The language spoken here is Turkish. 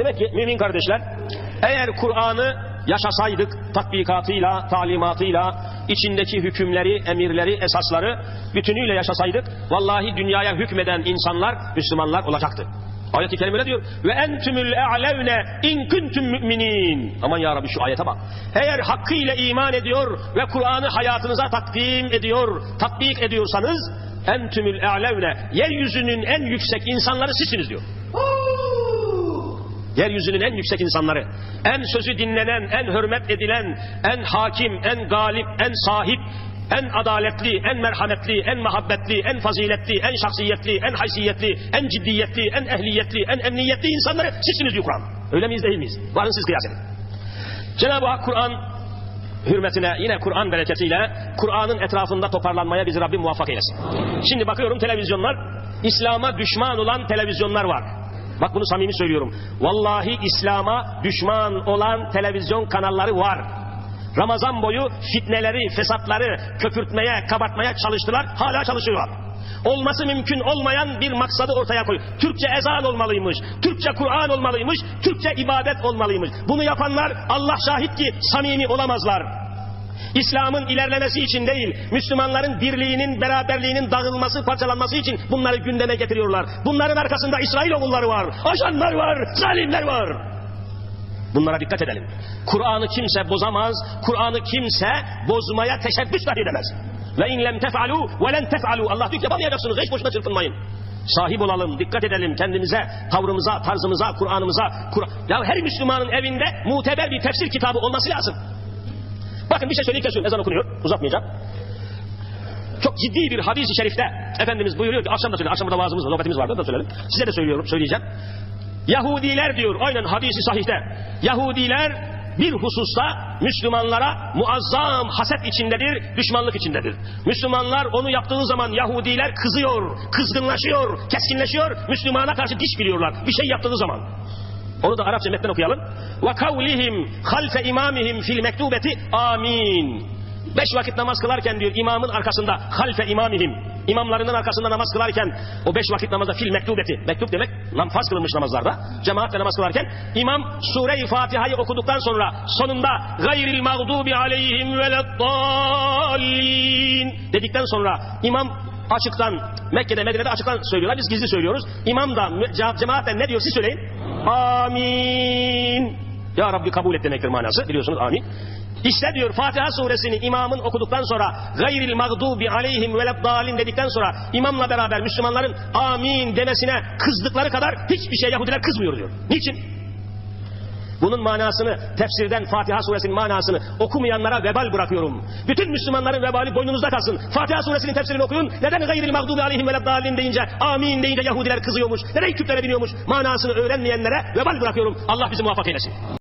Demek ki mümin kardeşler eğer Kur'an'ı yaşasaydık tatbikatıyla, talimatıyla, içindeki hükümleri, emirleri, esasları bütünüyle yaşasaydık vallahi dünyaya hükmeden insanlar Müslümanlar olacaktı. Ayet-i kerimede diyor ve entümül e'levne in kuntum müminin. Aman ya Rabbi şu ayete bak. Eğer hakkıyla iman ediyor ve Kur'an'ı hayatınıza takdim ediyor, tatbik ediyorsanız entümül e'levne yeryüzünün en yüksek insanları sizsiniz diyor. Yeryüzünün en yüksek insanları, en sözü dinlenen, en hürmet edilen, en hakim, en galip, en sahip, en adaletli, en merhametli, en muhabbetli, en faziletli, en şahsiyetli, en haysiyetli, en ciddiyetli, en ehliyetli, en emniyetli insanları sizsiniz diyor Kur'an. Öyle miyiz değil miyiz? Varın siz kıyas edin. Cenab-ı Hak Kur'an hürmetine yine Kur'an bereketiyle Kur'an'ın etrafında toparlanmaya bizi Rabbim muvaffak eylesin. Şimdi bakıyorum televizyonlar İslam'a düşman olan televizyonlar var. Bak bunu samimi söylüyorum. Vallahi İslam'a düşman olan televizyon kanalları var. Ramazan boyu fitneleri, fesatları köpürtmeye, kabartmaya çalıştılar. Hala çalışıyorlar. Olması mümkün olmayan bir maksadı ortaya koy. Türkçe ezan olmalıymış, Türkçe Kur'an olmalıymış, Türkçe ibadet olmalıymış. Bunu yapanlar Allah şahit ki samimi olamazlar. İslam'ın ilerlemesi için değil, Müslümanların birliğinin, beraberliğinin dağılması, parçalanması için bunları gündeme getiriyorlar. Bunların arkasında İsrailoğulları var, ajanlar var, zalimler var. Bunlara dikkat edelim. Kur'an'ı kimse bozamaz, Kur'an'ı kimse bozmaya teşebbüs dahi edemez. Ve in lem tef'alu ve len tef'alu. Allah diyor yapamayacaksınız, hiç boşuna çırpınmayın. Sahip olalım, dikkat edelim kendimize, tavrımıza, tarzımıza, Kur'an'ımıza. Kur ya her Müslümanın evinde muteber bir tefsir kitabı olması lazım. Bakın bir şey söyleyeyim kesiyorum. Ezan okunuyor. Uzatmayacağım. Çok ciddi bir hadis-i şerifte Efendimiz buyuruyor ki akşam da söyledim. Akşam burada vaazımız var, nöbetimiz vardı da söyledim. Size de söylüyorum, söyleyeceğim. Yahudiler diyor, aynen hadisi sahihte. Yahudiler bir hususta Müslümanlara muazzam haset içindedir, düşmanlık içindedir. Müslümanlar onu yaptığı zaman Yahudiler kızıyor, kızgınlaşıyor, keskinleşiyor. Müslümana karşı diş biliyorlar bir şey yaptığı zaman. Onu da Arapça metten okuyalım. Ve kavlihim halfe imamihim fil mektubeti amin. Beş vakit namaz kılarken diyor imamın arkasında halfe imamihim. İmamlarının arkasında namaz kılarken o beş vakit namazda fil mektubeti. Mektup demek farz kılınmış namazlarda. Cemaatle namaz kılarken imam Sure-i Fatiha'yı okuduktan sonra sonunda gayril mağdubi aleyhim veleddallin dedikten sonra imam açıktan Mekke'de Medine'de açıktan söylüyorlar. Biz gizli söylüyoruz. İmam da ce- cemaatten ne diyor siz söyleyin. Amin. Ya Rabbi kabul et demektir manası. Biliyorsunuz amin. İşte diyor Fatiha suresini imamın okuduktan sonra gayril mağdubi aleyhim veleddalin dedikten sonra imamla beraber Müslümanların amin demesine kızdıkları kadar hiçbir şey Yahudiler kızmıyor diyor. Niçin? Bunun manasını, tefsirden Fatiha suresinin manasını okumayanlara vebal bırakıyorum. Bütün Müslümanların vebali boynunuzda kalsın. Fatiha suresinin tefsirini okuyun. Neden gayril mağdubi aleyhim veleddalin deyince, amin deyince Yahudiler kızıyormuş. Neden Kürtlere biniyormuş? Manasını öğrenmeyenlere vebal bırakıyorum. Allah bizi muvaffak eylesin.